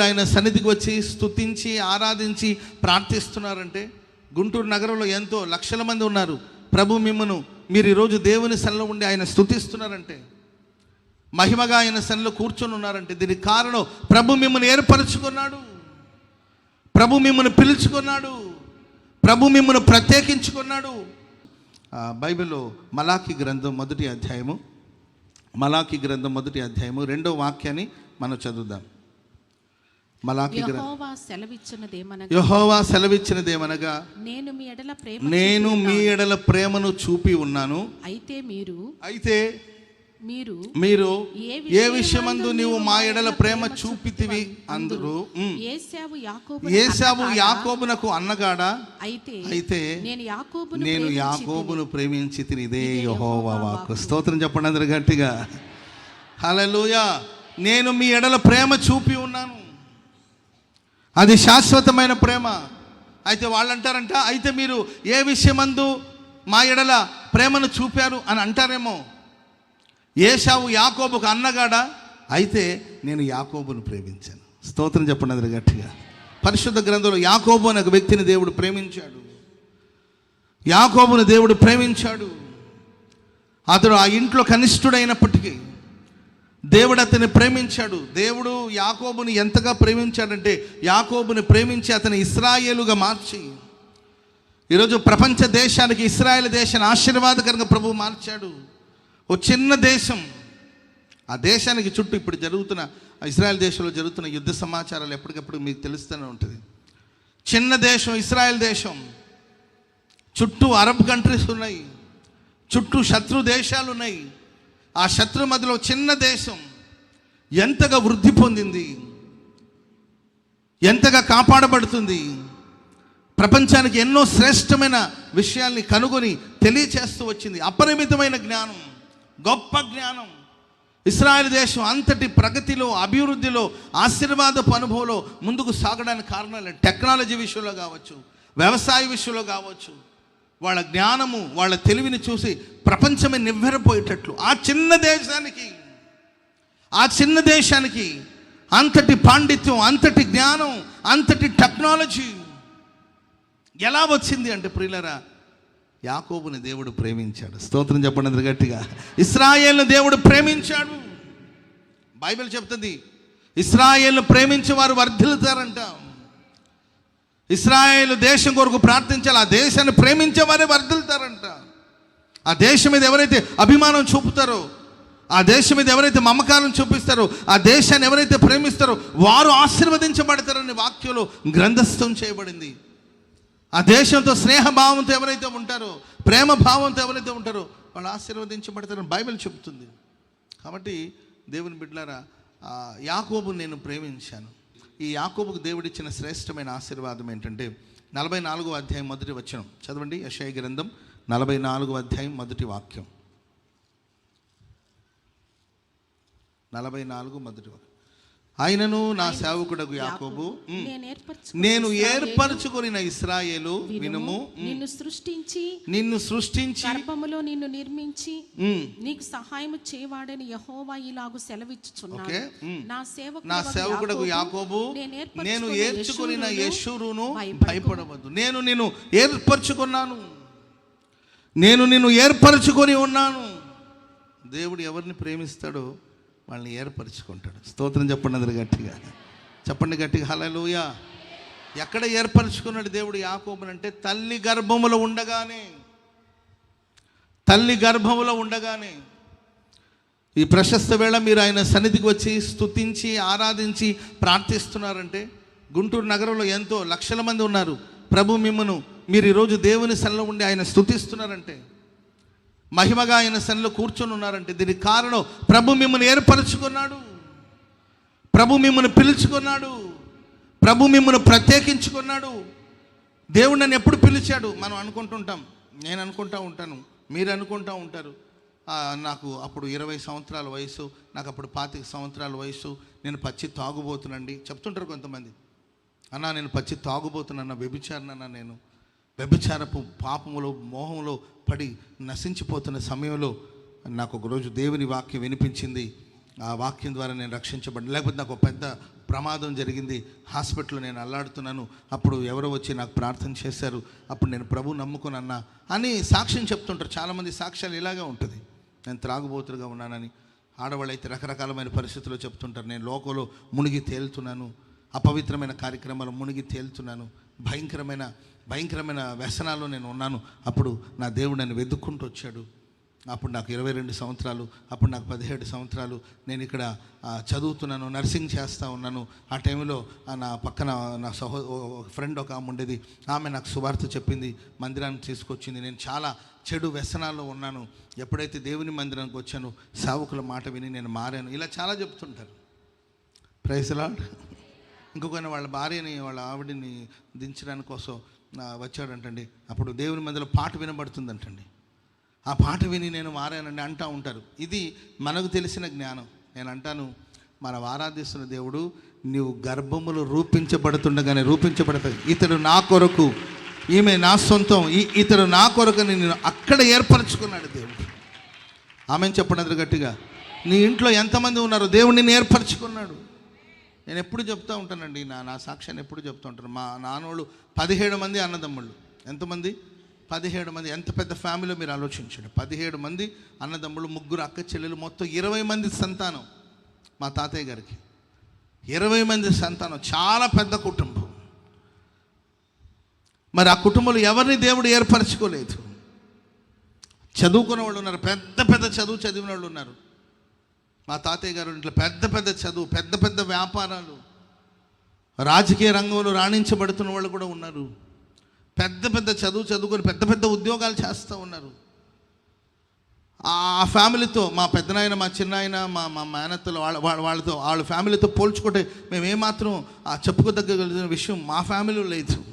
ఆయన సన్నిధికి వచ్చి స్థుతించి ఆరాధించి ప్రార్థిస్తున్నారంటే గుంటూరు నగరంలో ఎంతో లక్షల మంది ఉన్నారు. ప్రభు మిమ్మను మీరు ఈరోజు దేవుని సన్నిలో ఉండి ఆయన స్తుతిస్తున్నారంటే మహిమగా ఆయన సన్నిలో కూర్చొని ఉన్నారంటే దీనికి కారణం ప్రభు మిమ్మల్ని ఏర్పరచుకున్నాడు. ప్రభు మిమ్మల్ని పిలుచుకున్నాడు. ప్రభు మిమ్మల్ని ప్రత్యేకించుకున్నాడు. బైబిల్లో మలాఖీ గ్రంథం మొదటి అధ్యాయము మలాఖీ గ్రంథం మొదటి అధ్యాయము రెండో వాక్యాన్ని మనం చదువుదాం. మలాకి యెహోవా సెలవిచ్చినదేమనగా నేను మీ ఎడల ప్రేమ నేను మీ. ఎడల ప్రేమను చూపి ఉన్నాను. అయితే మీరు అయితే మీరు మీరు ఏ విషయమందు నీవు మా ఎడల ప్రేమ చూపితివి అందరూ. ఏసావు యాకోబునకు అన్నగాడా? అయితే అయితే నేను యాకోబును నేను ప్రేమించి యాకోబును ప్రేమించి తిని ఇదే ఇదే యహోవా వాక్కు. స్తోత్రం చెప్పండి అందరు గట్టిగా. హల్లెలూయా. నేను మీ ఎడల ప్రేమ చూపి ఉన్నాను. అది శాశ్వతమైన ప్రేమ. అయితే వాళ్ళు అంటారంట అయితే మీరు ఏ విషయమందు మా ఎడల ప్రేమను చూపారు? అని అంటారేమో. ఏషావు యాకోబుకు అన్నగాడా? అయితే నేను యాకోబును ప్రేమించాను. స్తోత్రం చెప్పండి అందరు గట్టిగా. పరిశుద్ధ గ్రంథంలో యాకోబు అనే ఒక వ్యక్తిని దేవుడు ప్రేమించాడు. యాకోబును దేవుడు ప్రేమించాడు. అతడు ఆ ఇంట్లో కనిష్ఠుడైనప్పటికీ దేవుడు అతన్ని ప్రేమించాడు. దేవుడు యాకోబుని ఎంతగా ప్రేమించాడంటే యాకోబుని ప్రేమించి అతని ఇస్రాయేలుగా మార్చి. ఈరోజు ప్రపంచ దేశానికి ఇస్రాయేల్ దేశాన్ని ఆశీర్వాదకరంగా ప్రభు మార్చాడు. ఓ చిన్న దేశం. ఆ దేశానికి చుట్టూ ఇప్పుడు జరుగుతున్న ఇస్రాయల్ దేశంలో జరుగుతున్న యుద్ధ సమాచారాలు ఎప్పటికప్పుడు మీకు తెలుస్తూనే ఉంటుంది. చిన్న దేశం ఇస్రాయల్ దేశం. చుట్టూ అరబ్ కంట్రీస్ ఉన్నాయి. చుట్టూ శత్రు దేశాలు ఉన్నాయి. ఆ శత్రు మధ్యలో చిన్న దేశం ఎంతగా వృద్ధి పొందింది ఎంతగా కాపాడబడుతుంది ప్రపంచానికి ఎన్నో శ్రేష్టమైన విషయాల్ని కనుగొని తెలియచేస్తూ వచ్చింది. అపరిమితమైన జ్ఞానం గొప్ప జ్ఞానం. ఇస్రాయల్ దేశం అంతటి ప్రగతిలో అభివృద్ధిలో ఆశీర్వాదపు అనుభవంలో ముందుకు సాగడానికి కారణాలు టెక్నాలజీ విషయంలో కావచ్చు వ్యవసాయ విషయంలో కావచ్చు వాళ్ళ జ్ఞానము వాళ్ళ తెలివిని చూసి ప్రపంచమే నివ్వెరపోయేటట్లు. ఆ చిన్న దేశానికి ఆ చిన్న దేశానికి అంతటి పాండిత్యం అంతటి జ్ఞానం అంతటి టెక్నాలజీ ఎలా వచ్చింది అంటే ప్రియులరా యాకోబుని దేవుడు ప్రేమించాడు. స్తోత్రం చెప్పండి గట్టిగా. ఇస్రాయేల్ను దేవుడు ప్రేమించాడు. బైబిల్ చెప్తుంది ఇస్రాయేల్ను ప్రేమించి వారు వర్ధిల్లుతారంట. ఇస్రాయేల్ దేశం కొరకు ప్రార్థించాలి ఆ దేశాన్ని ప్రేమించే వారే వర్ధిల్తారంట ఆ దేశం మీద ఎవరైతే అభిమానం చూపుతారో ఆ దేశం మీద ఎవరైతే మమకారం చూపిస్తారో ఆ దేశాన్ని ఎవరైతే ప్రేమిస్తారో వారు ఆశీర్వదించబడతారని వాక్యంలో గ్రంథస్థం చేయబడింది. ఆ దేశంతో స్నేహభావంతో ఎవరైతే ఉంటారో ప్రేమ భావంతో ఎవరైతే ఉంటారో వాళ్ళు ఆశీర్వదించబడతారని బైబిల్ చెబుతుంది. కాబట్టి దేవుని బిడ్డలారా యాకోబు నేను ప్రేమించాను. ఈ యాకోబుకు దేవుడిచ్చిన శ్రేష్టమైన ఆశీర్వాదం ఏంటంటే నలభై నాలుగో అధ్యాయం మొదటి వచనం. చదవండి యశయ గ్రంథం నలభై నాలుగో అధ్యాయం మొదటి వాక్యం. నలభై నాలుగు మొదటి వాక్యం. ఆయనను నా సేవకుడకు యాకోబు. నేను ఏర్పరచు నేను ఏర్పరచుకొనిన ఇస్రాయేలు వినుము. నిన్ను సృష్టించి నిన్ను సృష్టించి గర్భములో నిన్ను నిర్మించి నీకు సహాయం చేయవాడని యహోవా ఇలాగు సెలవిచ్చుచున్నాడు. నా సేవకుడగు నా సేవకుడకు యాకోబు నేను ఏర్చుకొనిన యశూరును భయపడవద్దు. నేను నిన్ను ఏర్పరచుకున్నాను. నేను నిన్ను ఏర్పరచుకొని ఉన్నాను. దేవుడు ఎవరిని ప్రేమిస్తాడో వాళ్ళని ఏర్పరచుకుంటాడు. స్తోత్రం చెప్పండి అందరు గట్టిగా. చెప్పండి గట్టిగా హలలుయ ఎక్కడ ఏర్పరచుకున్నాడు దేవుడు యాకోబుని అంటే తల్లి గర్భములో ఉండగానే. తల్లి గర్భములో ఉండగానే. ఈ ప్రశస్త వేళ మీరు ఆయన సన్నిధికి వచ్చి స్తుతించి ఆరాధించి ప్రార్థిస్తున్నారంటే గుంటూరు నగరంలో ఎంతో లక్షల మంది ఉన్నారు. ప్రభు మిమ్మను మీరు ఈరోజు దేవుని సన్నిలో ఉండి ఆయన స్తుతిస్తున్నారంటే మహిమగా ఆయన సన్నిలో కూర్చొని ఉన్నారంటే దీనికి కారణం ప్రభు మిమ్మల్ని ఏర్పరచుకున్నాడు. ప్రభు మిమ్మల్ని పిలుచుకున్నాడు. ప్రభు మిమ్మల్ని ప్రత్యేకించుకున్నాడు. దేవుడు నన్ను ఎప్పుడు పిలిచాడు? మనం అనుకుంటుంటాం. నేను అనుకుంటా ఉంటాను. మీరు అనుకుంటా ఉంటారు. నాకు అప్పుడు ఇరవై సంవత్సరాల వయసు నాకు అప్పుడు పాతిక సంవత్సరాల వయసు. నేను పచ్చి తాగుబోతునండి. చెప్తుంటారు కొంతమంది. అన్నా నేను పచ్చి తాగుబోతున్నా వ్యభిచారణ నేను. వ్యభిచారపు పాపములో మోహంలో పడి నశించిపోతున్న సమయంలో నాకు ఒకరోజు దేవుని వాక్యం వినిపించింది. ఆ వాక్యం ద్వారా నేను రక్షించబడి లేకపోతే నాకు పెద్ద ప్రమాదం జరిగింది. హాస్పిటల్లో నేను అల్లాడుతున్నాను. అప్పుడు ఎవరో వచ్చి నాకు ప్రార్థన చేశారు. అప్పుడు నేను ప్రభు నమ్ముకుని అన్నా. అని సాక్ష్యం చెప్తుంటారు. చాలామంది సాక్ష్యాలు ఇలాగే ఉంటుంది. నేను త్రాగుబోతులుగా ఉన్నానని. ఆడవాళ్ళు అయితే రకరకాలమైన పరిస్థితుల్లో చెప్తుంటారు. నేను లోకంలో మునిగి తేలుతున్నాను. అపవిత్రమైన కార్యక్రమాలు మునిగి తేలుతున్నాను. భయంకరమైన భయంకరమైన వ్యసనాల్లో నేను ఉన్నాను. అప్పుడు నా దేవుడు నన్ను వెతుక్కుంటూ వచ్చాడు. అప్పుడు నాకు ఇరవై రెండు సంవత్సరాలు అప్పుడు నాకు పదిహేడు సంవత్సరాలు. నేను ఇక్కడ చదువుతున్నాను నర్సింగ్ చేస్తూ ఉన్నాను. ఆ టైంలో నా పక్కన నా సహో ఫ్రెండ్ ఒక ఆమె ఉండేది. ఆమె నాకు సువార్త చెప్పింది మందిరానికి తీసుకొచ్చింది. నేను చాలా చెడు వ్యసనాల్లో ఉన్నాను. ఎప్పుడైతే దేవుని మందిరానికి వచ్చానో సావుకుల మాట విని నేను మారాను. ఇలా చాలా చెప్తుంటారు. ప్రైసలా ఇంకొకరిని వాళ్ళ భార్యని వాళ్ళ ఆవిడని దించడానికి కోసం వచ్చాడంటండి. అప్పుడు దేవుని మధ్యలో పాట వినబడుతుందంటండి. ఆ పాట విని నేను మారానండి అంటూ ఉంటారు. ఇది మనకు తెలిసిన జ్ఞానం. నేను అంటాను మన ఆరాధిస్తున్న దేవుడు నీవు గర్భములు రూపించబడుతుండగానే రూపించబడతాయి ఇతడు నా కొరకు ఈమె నా సొంతం ఈ ఇతడు నా కొరకని నేను అక్కడ ఏర్పరచుకున్నాడు దేవుడు. ఆమె చెప్పండి గట్టిగా. నీ ఇంట్లో ఎంతమంది ఉన్నారో దేవుడు నిన్ను ఏర్పరచుకున్నాడు. నేను ఎప్పుడు చెప్తూ ఉంటానండి నా నా సాక్ష్యాన్ని ఎప్పుడు చెప్తూ ఉంటాను. మా నాన్నోళ్ళు పదిహేడు మంది అన్నదమ్ముళ్ళు. ఎంతమంది? పదిహేడు మంది. ఎంత పెద్ద ఫ్యామిలీలో మీరు ఆలోచించండి. పదిహేడు మంది అన్నదమ్ముళ్ళు ముగ్గురు అక్క చెల్లెలు మొత్తం ఇరవై మంది సంతానం మా తాతయ్య గారికి. ఇరవై మంది సంతానం. చాలా పెద్ద కుటుంబం. మరి ఆ కుటుంబంలో ఎవరిని దేవుడు ఏర్పరచుకోలేదు? చదువుకున్న వాళ్ళు ఉన్నారు. పెద్ద పెద్ద చదువు చదివిన వాళ్ళు ఉన్నారు. మా తాతయ్య గారు ఇంట్లో పెద్ద పెద్ద చదువు పెద్ద పెద్ద వ్యాపారాలు రాజకీయ రంగంలో రాణించబడుతున్న వాళ్ళు కూడా ఉన్నారు. పెద్ద పెద్ద చదువు చదువుకొని పెద్ద పెద్ద ఉద్యోగాలు చేస్తూ ఉన్నారు. ఆ ఫ్యామిలీతో మా పెద్దనాయన మా చిన్నాయన మా మా మేనత్తలు వాళ్ళ వాళ్ళ వాళ్ళతో వాళ్ళ ఫ్యామిలీతో పోల్చుకుంటే మేము ఏమాత్రం ఆ చెప్పుకోదగ్గలిగిన విషయం మా ఫ్యామిలీలో లేదు.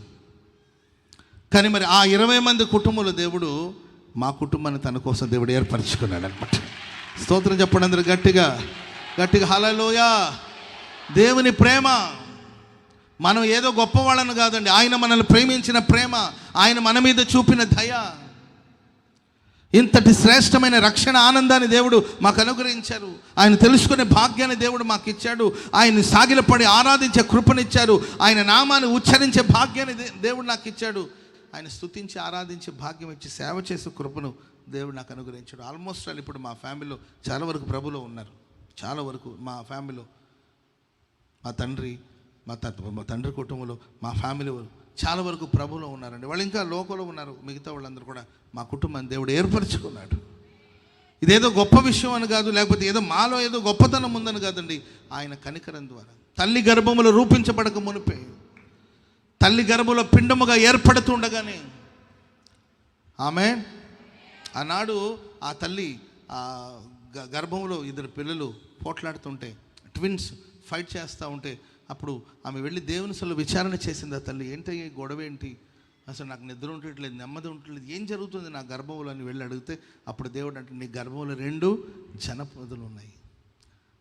కానీ మరి ఆ ఇరవై మంది కుటుంబంలో దేవుడు మా కుటుంబాన్ని తన కోసం దేవుడు ఏర్పరచుకున్నాడు అనమాట స్తోత్రం చెప్పండి అందరు గట్టిగా. గట్టిగా హలలోయ దేవుని ప్రేమ మనం ఏదో గొప్పవాళ్ళని కాదండి. ఆయన మనల్ని ప్రేమించిన ప్రేమ ఆయన మన మీద చూపిన దయ. ఇంతటి శ్రేష్టమైన రక్షణ ఆనందాన్ని దేవుడు మాకు అనుగ్రహించారు. ఆయన తెలుసుకునే భాగ్యాన్ని దేవుడు మాకు ఇచ్చాడు. ఆయన సాగిలపడి ఆరాధించే కృపనిచ్చారు. ఆయన నామాన్ని ఉచ్చరించే భాగ్యాన్ని దేవుడు నాకు ఇచ్చాడు. ఆయన స్థుతించి ఆరాధించే భాగ్యం ఇచ్చి సేవ చేసే కృపను దేవుడు నాకు అనుగ్రహించాడు. ఆల్మోస్ట్ వాళ్ళు ఇప్పుడు మా ఫ్యామిలీలో చాలా వరకు ప్రభులో ఉన్నారు. చాలా వరకు మా ఫ్యామిలీలో మా తండ్రి మా త మా తండ్రి కుటుంబంలో మా ఫ్యామిలీ వాళ్ళు చాలా వరకు ప్రభులో ఉన్నారండి. వాళ్ళు ఇంకా లోకంలో ఉన్నారు. మిగతా వాళ్ళందరూ కూడా మా కుటుంబాన్ని దేవుడు ఏర్పరచుకున్నాడు. ఇదేదో గొప్ప విషయం అని కాదు లేకపోతే ఏదో మాలో ఏదో గొప్పతనం ఉందని కాదండి. ఆయన కనికరం ద్వారా తల్లి గర్భములో రూపించబడక మునిపే తల్లి గర్భంలో పిండముగా ఏర్పడుతుండగానే. ఆమె ఆనాడు ఆ తల్లి గ- గర్భంలో ఇద్దరు పిల్లలు పోట్లాడుతుంటే ట్విన్స్ ఫైట్ చేస్తూ ఉంటే అప్పుడు ఆమె వెళ్ళి దేవుని అసలు విచారణ చేసింది ఆ తల్లి. ఏంటి గొడవ ఏంటి? అసలు నాకు నిద్ర ఉండట్లేదు నెమ్మది ఉండట్లేదు ఏం జరుగుతుంది నా గర్భంలో అని వెళ్ళి అడిగితే అప్పుడు దేవుడు అంటే నీ గర్భంలో రెండు జనపదులు ఉన్నాయి.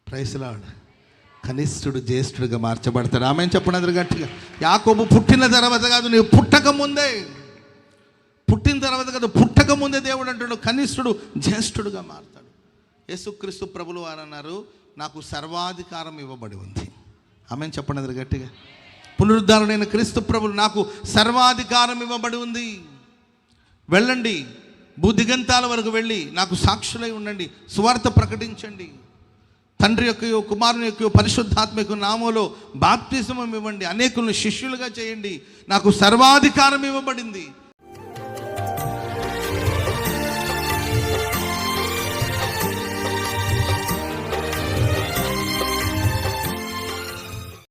ప్రైస్లాడ్ కనిష్ఠుడు జ్యేష్ఠుడిగా మార్చబడతాడు. ఆమె చెప్పండి అందరు గట్టిగా. యాకోబు పుట్టిన తర్వాత కాదు నీవు పుట్టక ముందే తర్వాత కదా పుట్టక ముందే దేవుడు అంటాడు కనిష్ఠుడు జ్యేష్ఠుడుగా మారుతాడు. యేసుక్రీస్తు ప్రభులు వారు అన్నారు నాకు సర్వాధికారం ఇవ్వబడి ఉంది. ఆమె చెప్పండి అందరు గట్టిగా. పునరుద్ధారణైన క్రీస్తు ప్రభులు నాకు సర్వాధికారం ఇవ్వబడి ఉంది. వెళ్ళండి భూదిగంతాల వరకు వెళ్ళి నాకు సాక్షులై ఉండండి సువార్త ప్రకటించండి. తండ్రి యొక్క కుమారుని యొక్క పరిశుద్ధాత్మ యొక్క నామంలో బాప్తిజమం ఇవ్వండి అనేకులను శిష్యులుగా చేయండి. నాకు సర్వాధికారం ఇవ్వబడింది.